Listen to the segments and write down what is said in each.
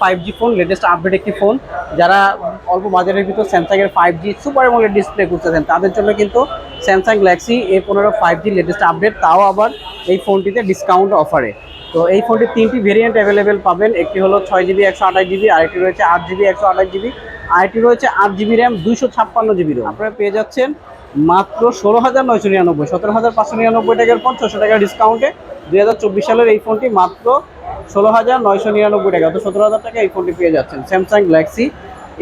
Five G phone latest update একটি phone যারা অল্প বাজারের ভিতর স্যামসাং এর five G super AMOLED display করতেছেন তাদের জন্য কিন্তু স্যামসাং গ্যালাক্সি এ পনেরো ফাইভ জি লেটেস্ট আপডেট তাও আবার এই ফোনটিতে ডিসকাউন্ট অফারে তো এই ফোনটির তিনটি ভেরিয়েন্ট অ্যাভেলেবেল পাবেন। একটি হলো ছয় জিবি একশো আঠাশ জিবি আরেকটি রয়েছে আট জিবি একশো আঠাশ জিবি আরেকটি রয়েছে আট জিবি র্যাম দুইশো ছাপ্পান্ন জিবি র্যাম আপনারা পেয়ে যাচ্ছেন মাত্র ষোলো হাজার নয়শো নিরানব্বই, সতেরো হাজার পাঁচশো নিরানব্বই টাকার পর ছশো টাকার ডিসকাউন্টে চব্বিশ সালের এই ফোনটি মাত্র ষোলো হাজার নয়শো নিরানব্বই টাকা। অর্থাৎ সতেরো হাজার টাকা এই ফোনটি পেয়ে যাচ্ছেন। Samsung Galaxy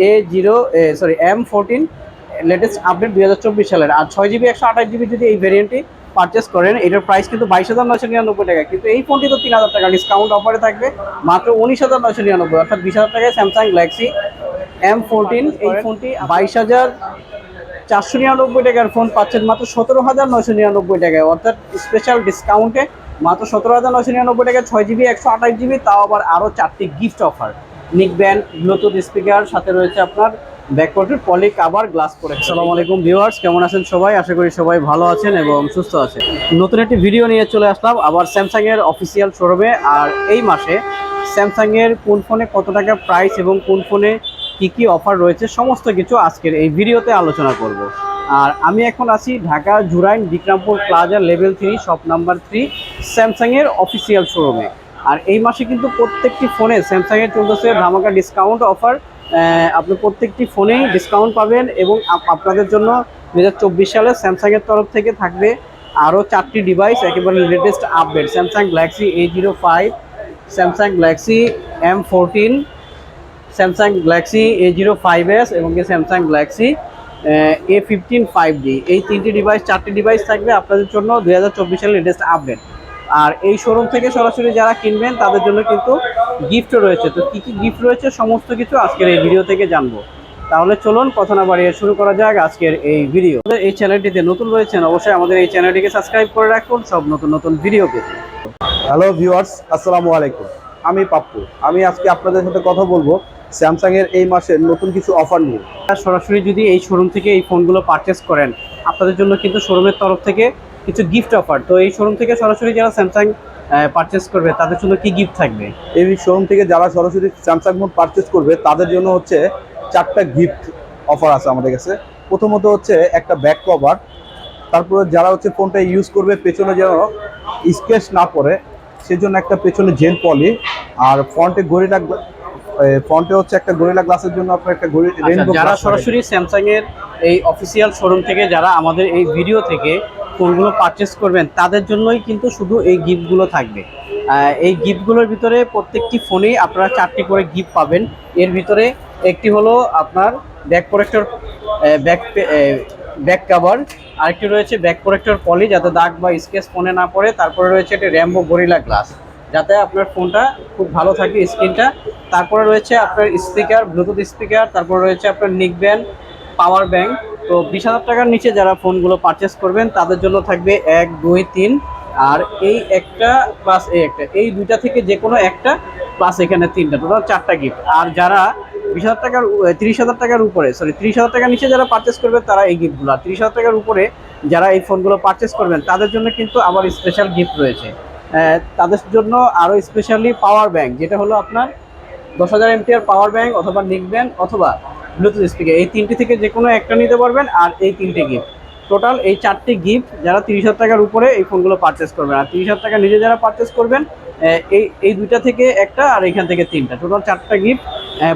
A zero sorry M fourteen latest update দুই হাজার চব্বিশ সালের। আর ছয় জিবি একশো আঠাশ জিবি যদি এই ভেরিয়েন্টটি পারচেস করেন, এটার প্রাইস কিন্তু বাইশ হাজার নয়শো নিরানব্বই টাকা। কিন্তু এই ফোনটি তো তিন হাজার টাকা ডিসকাউন্ট অফারে থাকবে, মাত্র উনিশ হাজার নয়শো নিরানব্বই। অর্থাৎ বিশ হাজার টাকায় স্যামসাং গ্যালাক্সি এম ফোরটিন এই ফোনটি বাইশ হাজার চারশো নিরানব্বই টাকার ফোন পাচ্ছেন মাত্র সতেরো হাজার নয়শো নিরানব্বই টাকায়। অর্থাৎ স্পেশাল ডিসকাউন্টে মাত্র সতেরো হাজার নয়শো নিরানব্বই টাকা, ছয় জিবি, একশো আঠাশ জিবি, তাও আবার আরও চারটি gift offer neck band Bluetooth speaker সাথে রয়েছে আপনার ব্যাকওয়ার্ডের পলি কাভার গ্লাস পরে। আসসালামু আলাইকুম ভিউয়ার্স কেমন আছেন সবাই? আশা করি সবাই ভালো আছেন এবং সুস্থ আছেন। নতুন একটি ভিডিও নিয়ে চলে আসলাম, আবার স্যামসাং এর অফিসিয়াল শোরুমে আর এই মাসে স্যামসাং এর কোন ফোনে কত টাকা প্রাইস এবং কোন ফোনে কি কি অফার রয়েছে, সমস্ত কিছু আজকের এই ভিডিওতে আলোচনা করব। আর আমি এখন আছি Dhaka, Jurain, Bikrampur, plaza, level three shop number three স্যামসাংয়ের অফিসিয়াল শোরুমে আর এই মাসে কিন্তু প্রত্যেকটি ফোনে স্যামসাংয়ের চলতেছে ধামাকা ডিসকাউন্ট অফার আপনি প্রত্যেকটি ফোনেই ডিসকাউন্ট পাবেন এবং আপনাদের জন্য দু হাজার চব্বিশ সালে স্যামসাংয়ের তরফ থেকে থাকবে আরও চারটি ডিভাইস একেবারে latest update Samsung Galaxy A zero five Samsung Galaxy M fourteen Samsung Galaxy A zero five S এবং Samsung Galaxy A fifteen five D এই তিনটি ডিভাইস চারটি ডিভাইস থাকবে আপনাদের জন্য দু সালের লেটেস্ট আপডেট আর এই শোরুম থেকে সরাসরি যারা কিনবেন তাদের জন্য কিন্তু গিফটও রয়েছে। তো কী কী গিফট রয়েছে সমস্ত কিছু আজকের এই ভিডিও থেকে জানব। তাহলে চলুন কথা না বাড়িয়ে শুরু করা যাক আজকের এই ভিডিও আমাদের এই চ্যানেলটিতে নতুন রয়েছেন অবশ্যই আমাদের এই চ্যানেলটিকে সাবস্ক্রাইব করে রাখুন সব নতুন নতুন ভিডিও পেতে। হ্যালো ভিউয়ার্স আসসালামু আলাইকুম। আমি পাপ্পু। আমি আজকে আপনাদের সাথে কথা বলব স্যামসাং এর এই মাসের নতুন কিছু অফার নিয়ে। সরাসরি যদি এই শোরুম থেকে এই ফোনগুলো পারচেস করেন আপনাদের জন্য কিন্তু শোরুমের তরফ থেকে কিছু গিফট অফার তো এই শোরুম থেকে সরাসরি যারা স্যামসাং পারচেস করবে তাদের জন্য কি গিফট থাকবে? এই শোরুম থেকে যারা সরাসরি স্যামসাং ফোন পারচেস করবে তাদের জন্য হচ্ছে চারটা গিফট অফার আছে আমাদের কাছে। প্রথমত হচ্ছে একটা ব্যাক কভার তারপরে যারা হচ্ছে ফোনটা ইউজ করবে পেছনে যেন স্কেচ না পড়ে সেজন্য একটা পেছনে জেল পলি আর ফ্রন্টে গরিলা ফ্রন্টে হচ্ছে একটা গরিলা গ্লাসের জন্য আপনার একটা আচ্ছা, যারা সরাসরি স্যামসাং এর এই অফিসিয়াল শোরুম থেকে যারা আমাদের এই ভিডিও থেকে ফোনগুলো পারচেস করবেন, তাদের জন্যই কিন্তু শুধু এই গিফটগুলো থাকবে। এই গিফটগুলোর ভিতরে প্রত্যেকটি ফোনেই আপনারা চারটি করে গিফট পাবেন। এর ভিতরে একটি হলো আপনার back protector back back cover আরেকটি রয়েছে ব্যাক প্রোটেক্টর পলি যাতে দাগ বা স্কেচ ফোনে না পড়ে। তারপরে রয়েছে একটি র্যাম্বো গরিলা গ্লাস যাতে আপনার ফোনটা খুব ভালো থাকে স্ক্রিনটা। তারপরে রয়েছে আপনার স্পিকার ব্লুটুথ স্পিকার তারপরে রয়েছে আপনার নিক ব্যান্ড পাওয়ার ব্যাংক তো বিশ হাজার টাকার নিচে যারা ফোনগুলো পারচেস করবেন, তাদের জন্য থাকবে এক, দুই, তিন আর এই একটা প্লাস এই একটা। এই দুইটা থেকে যে কোনো একটা প্লাস এখানে তিনটা। টোটাল চারটা গিফট আর যারা বিশ হাজার টাকার তিরিশ হাজার টাকার উপরে সরি তিরিশ হাজার টাকার নিচে যারা পারচেস করবে, তারা এই গিফটগুলো আর তিরিশ হাজার টাকার উপরে যারা এই ফোনগুলো পারচেস করবেন, তাদের জন্য কিন্তু আবার স্পেশাল গিফট রয়েছে। তাদের জন্য আরও স্পেশালি পাওয়ার ব্যাংক যেটা হলো আপনার দশ হাজার এমপিআর পাওয়ার ব্যাংক অথবা নিক ব্যাংক অথবা ব্লুটুথ স্পিকার এই তিনটি থেকে যে কোনো একটা নিতে পারবেন আর এই তিনটে গিফট টোটাল এই চারটি গিফট যারা তিরিশ হাজার টাকার উপরে এই ফোনগুলো পারচেস করবেন। আর তিরিশ হাজার টাকা নিজে যারা পারচেস করবেন এই এই দুইটা থেকে একটা আর এখান থেকে তিনটা। টোটাল চারটা গিফট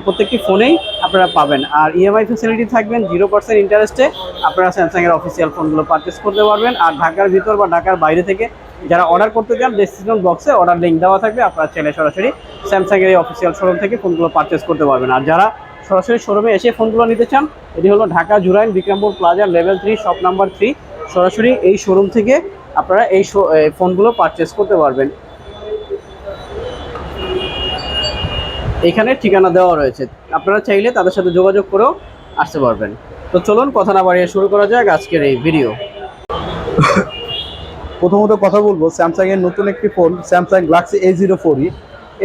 প্রত্যেকটি ফোনেই আপনারা পাবেন। আর E ইএমআই ফেসিলিটি থাকবেন জিরো পার্সেন্ট ইন্টারেস্টে আপনারা স্যামসাংয়ের অফিসিয়াল ফোনগুলো পারচেস করতে পারবেন। আর ঢাকার ভিতর বা ঢাকার বাইরে থেকে যারা অর্ডার করতে চান ডেসক্রিপশন বক্সে অর্ডার লিঙ্ক দেওয়া থাকবে, আপনারা চাইলে সরাসরি স্যামসাংয়ের এই অফিসিয়াল শোরুম থেকে ফোনগুলো পারচেস করতে পারবেন। আর যারা সরাসরি শোরুমে এসে ফোনগুলো নিতে চান, এটি হলো Dhaka Jurain Bikrampur plaza level three shop number three সরাসরি এই শোরুম থেকে আপনারা এই ফোনগুলো পারচেস করতে পারবেন। এখানে ঠিকানা দেওয়া রয়েছে। আপনারা চাইলে তাদের সাথে যোগাযোগ করেও আসতে পারবেন। তো চলুন, কথা না বাড়িয়ে শুরু করা যাক আজকের এই ভিডিও প্রথমত কথা বলব স্যামসাং এর নতুন একটি phone Samsung Galaxy A zero four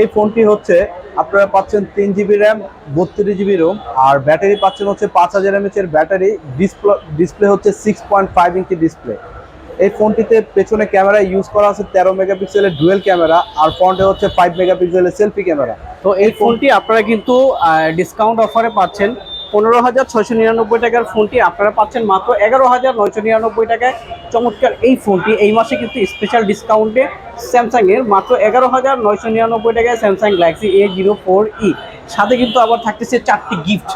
এই ফোনটি হচ্ছে আপনারা পাচ্ছেন তিন জিবি র্যাম বত্রিশ জিবি রোম আর ব্যাটারি পাচ্ছেন হচ্ছে পাঁচ হাজার এমএচ এর ব্যাটারি ডিসপ্লে ডিসপ্লে হচ্ছে six point five inch display এই ফোনটিতে পেছনে ক্যামেরা ইউজ করা আছে তেরো মেগাপিক্সেলের ডুয়েল ক্যামেরা, আর ফ্রন্টে হচ্ছে ফাইভ মেগাপিক্সেলের সেলফি ক্যামেরা। তো এই ফোনটি আপনারা কিন্তু ডিসকাউন্ট অফারে পাচ্ছেন। পনেরো হাজার ছয়শো নিরানব্বই টাকার ফোনটি আপনারা পাচ্ছেন মাত্র এগারো হাজার নয়শো নিরানব্বই টাকায়। চমৎকার এই ফোনটি এই মাসে কিন্তু স্পেশাল ডিসকাউন্টে স্যামসাংয়ের মাত্র এগারো হাজার নয়শো নিরানব্বই টাকায় Samsung Galaxy A zero four E সাথে কিন্তু আবার থাকতেছে চারটি গিফট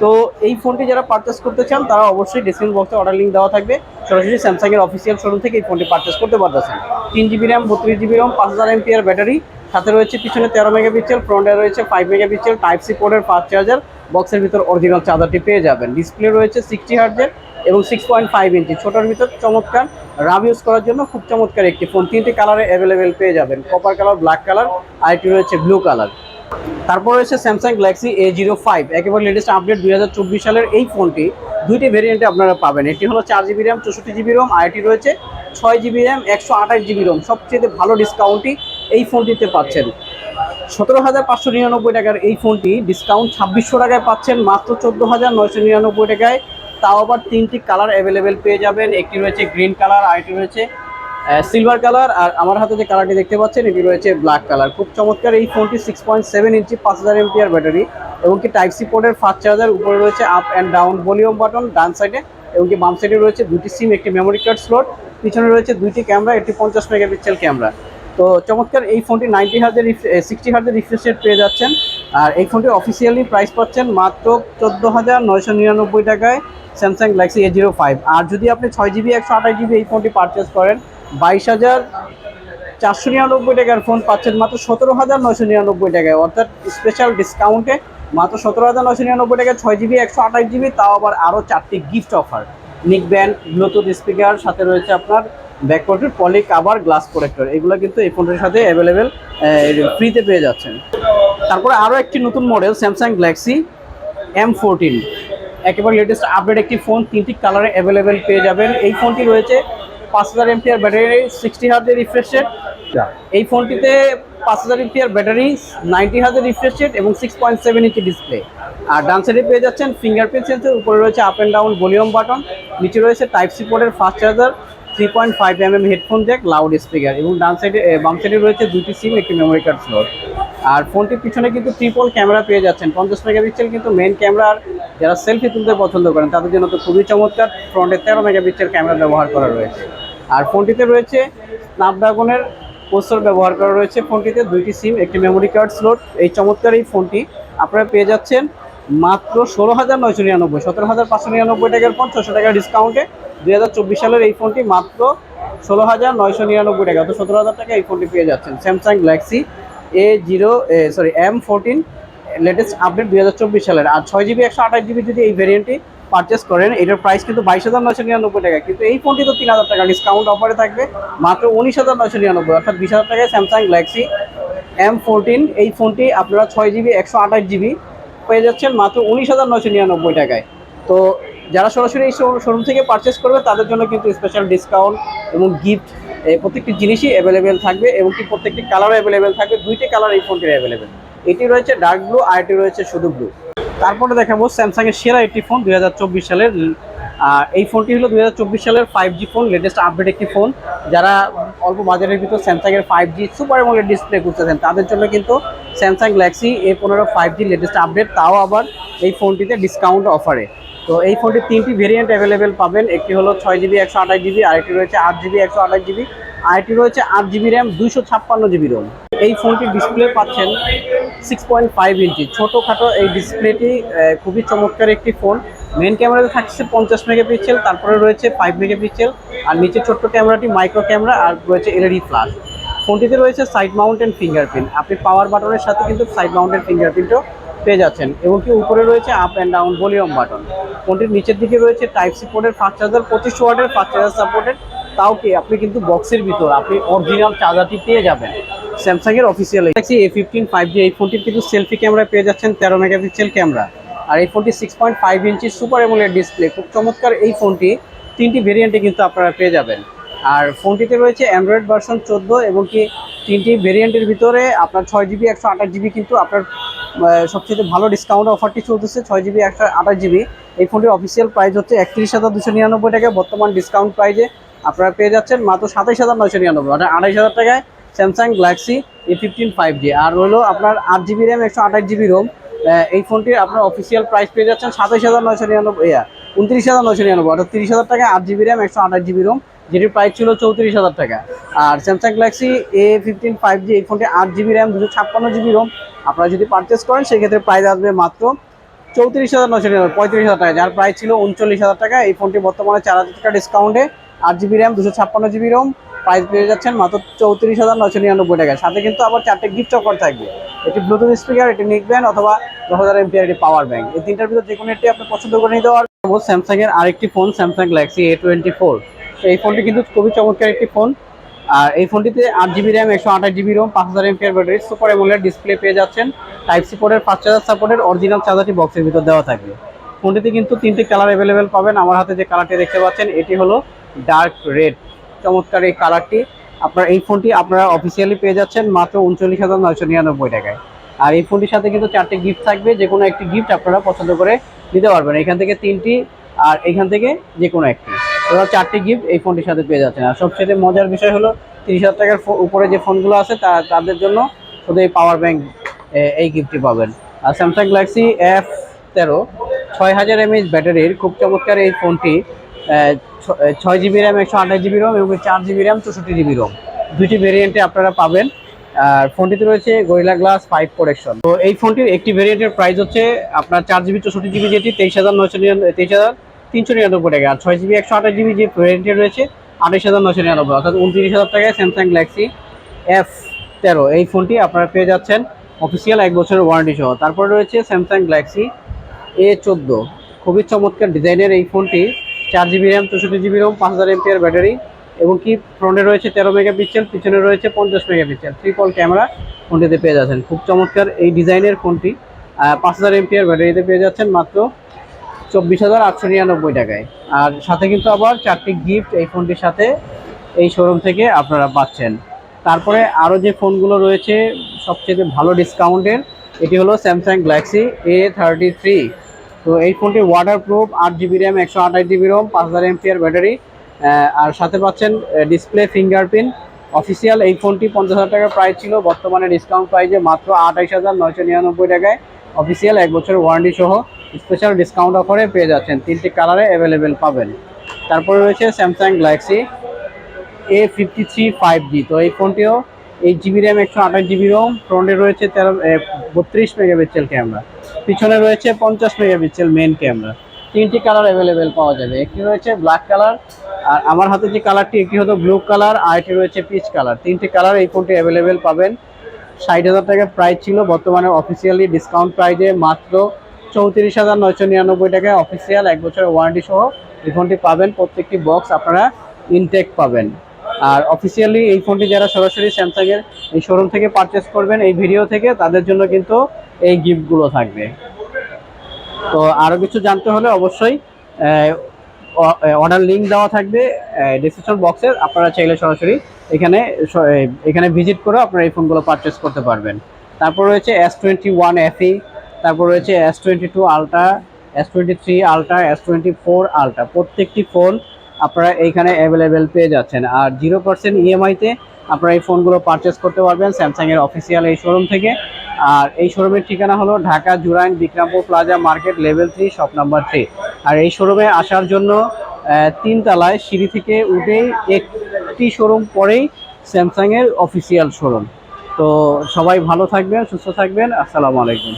তো এই ফোনটি যারা পারচেস করতে চান, তারা অবশ্যই ডিসক্রিপশন বক্সে অর্ডার লিঙ্ক দেওয়া থাকবে। সরাসরি স্যামসাংয়ের অফিসিয়াল শোরুম থেকে এই ফোনটি পারচেস করতে পারতেছেন। তিন জিবি র্যাম বত্রিশ জিবি র্যাম পাঁচ হাজার এমপিআর ব্যাটারি। সাথে রয়েছে পিছনে তেরো মেগাপিক্সেল ফ্রন্টে রয়েছে ফাইভ মেগাপিক্সেল টাইপ সি পোর্টের ফাস্ট চার্জার বক্সের ভিতর অরিজিনাল চার্জারটি পেয়ে যাবেন। ডিসপ্লে রয়েছে সিক্সটি হার্জের এবং সিক্স পয়েন্ট ফাইভ ইঞ্চি ছোটোর ভিতর চমৎকার রাম ইউজ করার জন্য খুব চমৎকার একটি ফোন তিনটি কালারে অ্যাভেলেবেল পেয়ে যাবেন। কপার কালার ব্ল্যাক কালার আর একটি রয়েছে ব্লু কালার তারপর রয়েছে Samsung Galaxy A zero five একেবারে লেটেস্ট আপডেট দুই হাজার চব্বিশ সালের এই ফোনটি দুইটি ভেরিয়েন্টে আপনারা পাবেন। এটি হলো চার জিবি র্যাম চৌষট্টি জিবি রোম আর এটি রয়েছে ছয় জিবি র্যাম একশো আঠাশ জিবি রোম সবচেয়ে ভালো ডিসকাউন্টই এই ফোনটিতে পাচ্ছেন। সতেরো হাজার পাঁচশো নিরানব্বই টাকার এই ফোনটি ডিসকাউন্ট ছাব্বিশশো টাকায় পাচ্ছেন, মাত্র চোদ্দ হাজার নয়শো নিরানব্বই টাকায়। তাও আবার তিনটি কালার অ্যাভেলেবেল পেয়ে যাবেন। একটি রয়েছে গ্রিন কালার আর একটি রয়েছে সিলভার কালার আর আমার হাতে যে কালারটি দেখতে পাচ্ছেন, এটি রয়েছে ব্ল্যাক কালার খুব চমৎকার এই ফোনটি সিক্স পয়েন্ট সেভেন ইঞ্চি পাঁচ হাজার এমপিআর ব্যাটারি এবং কি টাইপ সি পোর্টের ফাস্ট চার্জার উপরে রয়েছে up and down volume button ডান সাইডে এবং কি বাম সাইডে রয়েছে দুটি সিম একটি মেমোরি কার্ড স্লট পিছনে রয়েছে দুইটি ক্যামেরা একটি পঞ্চাশ মেগাপিক্সেল ক্যামেরা তো চমৎকার এই ফোনটি নাইনটি হাজার সিক্সটি হাজার রিফ্রেশ রেট পেয়ে যাচ্ছেন। আর এই ফোনটি অফিসিয়ালি প্রাইস পাচ্ছেন মাত্র চোদ্দ হাজার নয়শো নিরানব্বই টাকায় Samsung Galaxy A zero five আর যদি আপনি ছয় জিবি একশো আঠাশ জিবি এই ফোনটি পারচেস করেন, বাইশ হাজার চারশো নিরানব্বই টাকার ফোন পাচ্ছেন মাত্র সতেরো হাজার নয়শো নিরানব্বই টাকায়। অর্থাৎ স্পেশাল ডিসকাউন্টে মাত্র সতেরো হাজার নয়শো নিরানব্বই টাকায় ছয় জিবি একশো আঠাশ জিবি তাও আবার আরও চারটি gift offer neck band Bluetooth speaker সাথে রয়েছে আপনার ব্যাকওয়ার্ডের পলি কাভার গ্লাস প্রোটেক্টর এগুলো কিন্তু এই ফোনটির সাথে অ্যাভেলেবেল ফ্রিতে পেয়ে যাচ্ছেন। তারপরে আরও একটি নতুন model Samsung Galaxy M fourteen একেবারে লেটেস্ট আপডেট একটি ফোন তিনটি কালারে অ্যাভেলেবেল পেয়ে যাবেন। এই ফোনটি রয়েছে পাঁচ হাজার এমপিআর ব্যাটারি সিক্সটি হাজার রিফ্রেশ রেট এই ফোনটিতে পাঁচ হাজার এমপিআর ব্যাটারি নাইনটি হাজার রিফ্রেশ রেট এবং six point seven inch display আর ডান সাইডে পেয়ে যাচ্ছেন ফিঙ্গারপ্রিন্ট সেন্সর উপরে রয়েছে up and down volume button নিচে রয়েছে টাইপ সি পোর্টের fast charger three point five M M headphone jack loud speaker এবং ডান সাইডে বাম সাইডে রয়েছে দুটি সিম একটি মেমোরি কার্ড স্লট আর ফোনটির পিছনে কিন্তু ট্রিপল ক্যামেরা পেয়ে যাচ্ছেন। পঞ্চাশ মেগাপিক্সেল কিন্তু মেন ক্যামেরার যারা সেলফি তুলতে পছন্দ করেন, তাদের জন্য তো খুবই চমৎকার। ফ্রন্টে তেরো মেগাপিক্সেল ক্যামেরা ব্যবহার করা রয়েছে। আর ফোনটিতে রয়েছে স্ন্যাপড্রাগনের প্রসেসর ব্যবহার করা রয়েছে। ফোনটিতে দুইটি সিম একটি মেমোরি কার্ড স্লট এই চমৎকার এই ফোনটি আপনারা পেয়ে যাচ্ছেন মাত্র ষোলো হাজার নয়শো নিরানব্বই, সতেরো হাজার পাঁচশো নিরানব্বই টাকার পর ছশো টাকার ডিসকাউন্টে দুই হাজার চব্বিশ সালের এই ফোনটি মাত্র ষোলো হাজার নয়শো নিরানব্বই টাকা, অর্থাৎ সতেরো হাজার টাকা এই ফোনটি পেয়ে যাচ্ছেন। Samsung Galaxy A zero sorry M fourteen latest update দুই হাজার চব্বিশ সালের। আর ছয় জিবি, একশো আঠাশ জিবি যদি এই ভেরিয়েন্টটি পারচেস করেন, এটার প্রাইস কিন্তু বাইশ হাজার নয়শো নিরানব্বই টাকা। কিন্তু এই ফোনটি তো তিন হাজার টাকা ডিসকাউন্ট অফারে থাকবে, মাত্র উনিশ হাজার নয়শো নিরানব্বই, অর্থাৎ বিশ হাজার টাকায় স্যামসাং গ্যালাক্সি এম ফোরটিন এই ফোনটি আপনারা ছয় জিবি, একশো আঠাশ জিবি পেয়ে যাচ্ছেন, মাত্র উনিশ হাজার নয়শো নিরানব্বই টাকায়। তো যারা সরাসরি এই শোরুম থেকে পারচেস করবে, তাদের জন্য কিন্তু স্পেশাল ডিসকাউন্ট এবং গিফট এই প্রত্যেকটি জিনিসই অ্যাভেলেবেল থাকবে এবং কি প্রত্যেকটি কালারও অ্যাভেলেবেল থাকবে। দুইটি কালার এই ফোনটির অ্যাভেলেবেল এটি রয়েছে ডার্ক ব্লু আর এটি রয়েছে শুধু ব্লু তারপরে দেখাবো স্যামসাং এর সেরা একটি ফোন দু হাজার চব্বিশ সালের এই ফোনটি হলো দুই হাজার চব্বিশ সালের five G phone latest update একটি ফোন যারা অল্প বাজারের ভিতর স্যামসাং এর five G super AMOLED display করতেছেন তাদের জন্য কিন্তু স্যামসাং গ্যালাক্সি এ পনেরো ফাইভ জি লেটেস্ট আপডেট তাও আবার এই ফোনটিতে ডিসকাউন্ট অফারে তো এই ফোনটির তিনটি ভেরিয়েন্ট অ্যাভেলেবেল পাবেন। একটি হলো ছয় জিবি একশো আঠাশ জিবি আরেকটি রয়েছে আট জিবি একশো আঠাশ জিবি আরেকটি রয়েছে আট জিবি র্যাম দুইশো ছাপ্পান্ন জিবি রোম এই ফোনটির ডিসপ্লে পাচ্ছেন সিক্স পয়েন্ট ফাইভ ইঞ্চি। ছোটোখাটো এই ডিসপ্লেটি খুবই চমৎকার একটি ফোন। মেন ক্যামেরাতে থাকছে পঞ্চাশ মেগাপিক্সেল তারপরে রয়েছে ফাইভ মেগাপিক্সেল আর নিচে ছোট্ট ক্যামেরাটি মাইক্রো ক্যামেরা আর রয়েছে এলইডি ফ্ল্যাশ ফোনটিতে রয়েছে সাইড মাউন্টেন ফিঙ্গারপ্রিন্ট আপনি পাওয়ার বাটনের সাথে কিন্তু সাইড মাউন্টেন ফিঙ্গারপ্রিন্টও পেয়ে যাচ্ছেন এবং কি উপরে রয়েছে up and down volume button ফোনটির নিচের দিকে রয়েছে টাইপ সি পোর্টের ফাস্ট চার্জার পঁচিশ ওয়াটের ফাস্ট চার্জার সাপোর্টেড তাও কি আপনি কিন্তু বক্সের ভিতর আপনি অরিজিনাল চার্জারটি পেয়ে যাবেন। স্যামসাং এর অফিসিয়াল দেখছি এ ফিফটিন ফাইভ জি এই ফোনটির কিন্তু সেলফি ক্যামেরা পেয়ে যাচ্ছেন তেরো মেগাপিক্সেল ক্যামেরা আর এই ফোনটি six point five inch super AMOLED display খুব চমৎকার এই ফোনটি। তিনটি ভেরিয়েন্টে কিন্তু আপনারা পেয়ে যাবেন। আর ফোনটিতে রয়েছে অ্যান্ড্রয়েড ভার্সন চোদ্দ এবং কি তিনটি ভেরিয়েন্টের ভিতরে আপনার ছয় জিবি একশো আঠাশ জিবি কিন্তু আপনার সবচেয়ে ভালো ডিসকাউন্ট অফারটি চলতেছে ছয় জিবি একশো আঠাশ জিবি এই ফোনটির অফিসিয়াল প্রাইস হচ্ছে একত্রিশ হাজার দুশো নিরানব্বই টাকা। বর্তমান ডিসকাউন্ট প্রাইজে আপনারা পেয়ে যাচ্ছেন মাত্র সাতাইশ হাজার নয়শো নিরানব্বই। অর্থাৎ আড়াইশ হাজার টাকায় Samsung Galaxy A fifteen five G আর হলো আপনার আট জিবি র্যাম একশো আঠাশ জিবি রোম এই ফোনটির আপনার অফিসিয়াল প্রাইস পেয়ে যাচ্ছেন সাতাইশ হাজার নয়শো নিরানব্বই উনত্রিশ হাজার নয়শো নিরানব্বই। অর্থাৎ তিরিশ হাজার টাকা আট জিবি র্যাম একশো আঠাশ জিবি রোম যেটির প্রাইস ছিল চৌত্রিশ হাজার টাকা। আর Samsung Galaxy A fifteen five G এই ফোনটি আট জিবি র্যাম দুশো ছাপ্পান্ন জিবি রোম আপনারা যদি পারচেস করেন, সেক্ষেত্রে প্রাইস আসবে মাত্র চৌত্রিশ হাজার নশো নিরানব্বই, পঁয়ত্রিশ হাজার টাকা, যার প্রাইস ছিল উনচল্লিশ হাজার টাকা। এই ফোনটি বর্তমানে চার হাজার টাকা ডিসকাউন্টে আট জিবি র্যাম দুশো ছাপ্পান্ন জিবি রোম প্রাইস পেয়ে যাচ্ছেন মাত্র চৌত্রিশ হাজার নশো নিরানব্বই টাকা। সাথে কিন্তু আবার চারটে গিফট অফার থাকবে। এটি ব্লুটুথ স্পিকার এটি নিক ব্যান্ড অথবা দশ হাজার এমপিআর একটি পাওয়ার ব্যাংক এই তিনটার ভিতর যে কোনো একটি আপনি পছন্দ করে নিতে পারবেন। স্যামসাং এর আরেকটি phone Samsung Galaxy A twenty four এই ফোনটি কিন্তু খুবই চমৎকার একটি ফোন আর এই ফোনটিতে আট জিবি র্যাম একশো আঠাশ জিবি রোম পাঁচ হাজার এমপিআর ব্যাটারি, সুপার এমোলেড ডিসপ্লে পেয়ে যাচ্ছেন। টাইপ সি পোর্টের ফাস্ট চার্জার সাপোর্টের অরিজিনাল চার্জারটি বক্সের ভিতর দেওয়া থাকবে। ফোনটিতে কিন্তু তিনটি কালার অ্যাভেলেবেল পাবেন। আমার হাতে যে কালারটি দেখতে পাচ্ছেন, এটি হলো ডার্ক রেড চমৎকার এই কালারটি আপনার এই ফোনটি আপনারা অফিসিয়ালি পেয়ে যাচ্ছেন মাত্র উনচল্লিশ হাজার নয়শো নিরানব্বই টাকায়। আর এই ফোনটির সাথে কিন্তু চারটে গিফট থাকবে। যে কোনো একটি গিফট আপনারা পছন্দ করে নিতে পারবেন। এখান থেকে তিনটি আর এখান থেকে যে কোনো একটি। ওরা চারটি গিফট এই ফোনটির সাথে পেয়ে যাচ্ছেন। আর সবচেয়ে মজার বিষয় হলো, তিরিশ হাজার টাকার উপরে যে ফোনগুলো আছে, তা তাদের জন্য শুধু এই পাওয়ার ব্যাংক এই গিফটটি পাবেন। আর স্যামসাং গ্যালাক্সি এফ তেরো, ছয় হাজার এমএইচ ব্যাটারির খুব চমৎকার এই ফোনটি ছয় জিবি র্যাম একশো আঠাশ জিবি রোম এবং চার জিবি র্যাম চৌষট্টি জিবি রোম দুটি ভেরিয়েন্টে আপনারা পাবেন। আর ফোনটিতে রয়েছে গরিলা গ্লাস ফাইভ প্রোটেকশন তো এই ফোনটির একটি ভেরিয়েন্টের প্রাইস হচ্ছে আপনার চার জিবি চৌষট্টি জিবি যেটি তেইশ হাজার নয়শো তেইশ হাজার তিনশো নিরানব্বই টাকা। আর ছয় জিবি, একশো আঠাশ জিবি যে ভেরিয়েন্টে রয়েছে, আঠাশ হাজার নশো নিরানব্বই, অর্থাৎ উনত্রিশ হাজার টাকায় স্যামসাং গ্যালাক্সি এফ তেরো। এই ফোনটি আপনারা পেয়ে যাচ্ছেন অফিসিয়াল এক বছরের ওয়ারেন্টি সহ। তারপরে রয়েছে স্যামসাং গ্যালাক্সি এ চোদ্দ। খুবই চমৎকার ডিজাইনের এই ফোনটি। চার জিবি র্যাম, চৌষট্টি জিবি রোম, পাঁচ হাজার এমপিআর ব্যাটারি এবং কি ফ্রন্টে রয়েছে তেরো মেগাপিক্সেল পিছনে রয়েছে পঞ্চাশ মেগাপিক্সেল ট্রিপল ক্যামেরা ফোনটিতে পেয়ে যাচ্ছেন। খুব চমৎকার এই ডিজাইনের ফোনটি। পাঁচ হাজার এমপিআর ব্যাটারিতে পেয়ে যাচ্ছেন মাত্র চব্বিশ হাজার আটশো নিরানব্বই টাকায়। আর সাথে কিন্তু আবার চারটি গিফট এই ফোনটির সাথে এই শোরুম থেকে আপনারা পাচ্ছেন। তারপরে আরও যে ফোনগুলো রয়েছে, সবচেয়ে ভালো ডিসকাউন্টের এটি হলো Samsung Galaxy A thirty three তো এই ফোনটি ওয়াটার প্রুফ আট জিবি র্যাম একশো আঠাশ জিবি রোম পাঁচ হাজার এমপিআর ব্যাটারি আর সাথে পাচ্ছেন ডিসপ্লে ফিঙ্গারপ্রিন্ট অফিসিয়াল এই ফোনটি পঞ্চাশ হাজার টাকা প্রাইস ছিল, বর্তমানে ডিসকাউন্ট প্রাইসে মাত্র আঠাইশ হাজার নয়শো নিরানব্বই টাকায়। অফিসিয়াল এক বছরের ওয়ারেন্টি সহ। স্পেশাল ডিসকাউন্ট অফারে পেয়ে যাচ্ছেন। তিনটি কালারে অ্যাভেলেবেল পাবেন। তারপরে রয়েছে Samsung Galaxy A fifty three five G তো এই ফোনটিও এইট জিবি র্যাম একশো আঠাশ জিবি রোম ফ্রন্টে রয়েছে তেরো বত্রিশ মেগাপিক্সেল ক্যামেরা পিছনে রয়েছে পঞ্চাশ মেগাপিক্সেল মেন ক্যামেরা তিনটি কালার অ্যাভেলেবেল পাওয়া যাবে। একটি রয়েছে ব্ল্যাক কালার আর আমার হাতে যে কালারটি একটি হলো ব্লু কালার আর একটি রয়েছে পিচ কালার তিনটি কালার এই ফোনটি অ্যাভেলেবেল পাবেন। ষাট হাজার টাকা প্রাইস ছিল, বর্তমানে অফিসিয়ালি ডিসকাউন্ট প্রাইজে মাত্র চৌত্রিশ হাজার নয়শো নিরানব্বই টাকায় অফিসিয়াল এক বছরের ওয়ারেন্টি সহ এই ফোনটি পাবেন। প্রত্যেকটি বক্স আপনারা ইনটেক পাবেন। আর অফিসিয়ালি এই ফোনটি যারা সরাসরি স্যামসাংয়ের এই শোরুম থেকে পারচেস করবেন, এই ভিডিও থেকে, তাদের জন্য কিন্তু এই গিফটগুলো থাকবে। তো আরও কিছু জানতে হলে অবশ্যই অর্ডার লিঙ্ক দেওয়া থাকবে ডিসক্রিপশন বক্সে আপনারা চাইলে সরাসরি এখানে এখানে ভিজিট করে আপনারা এই ফোনগুলো পারচেস করতে পারবেন। তারপর রয়েছে এস টোয়েন্টি ওয়ান এফই তারপর রয়েছে S twenty two ultra S twenty three ultra S twenty four ultra প্রত্যেকটি ফোন আপনারা এইখানে অ্যাভেলেবেল পেয়ে যাচ্ছেন। আর জিরো পার্সেন্ট ইএমআইতে আপনারা এই ফোনগুলো পারচেস করতে পারবেন স্যামসাংয়ের অফিসিয়াল এই শোরুম থেকে। আর এই শোরুমের ঠিকানা হলো Dhaka, Jurain, Bikrampur plaza market level three shop number three আর এই শোরুমে আসার জন্য তিন তলায় সিঁড়ি থেকে উঠেই একটি শোরুম পরেই স্যামসাংয়ের অফিসিয়াল শোরুম তো সবাই ভালো থাকবেন, সুস্থ থাকবেন। আসসালামু আলাইকুম।